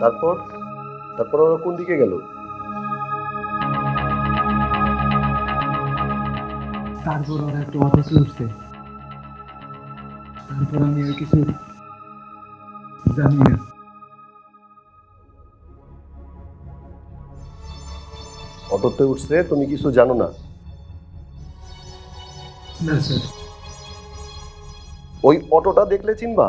তারপর তারপর ওরা কোন দিকে গেল? তারপর ওরা একটা অটোতে উঠছে। তারপর আমি আর কিছু জানি না। অটোতে উঠছে তুমি কিছু জানো না? না স্যার। ওই অটোটা দেখলে চিনবা?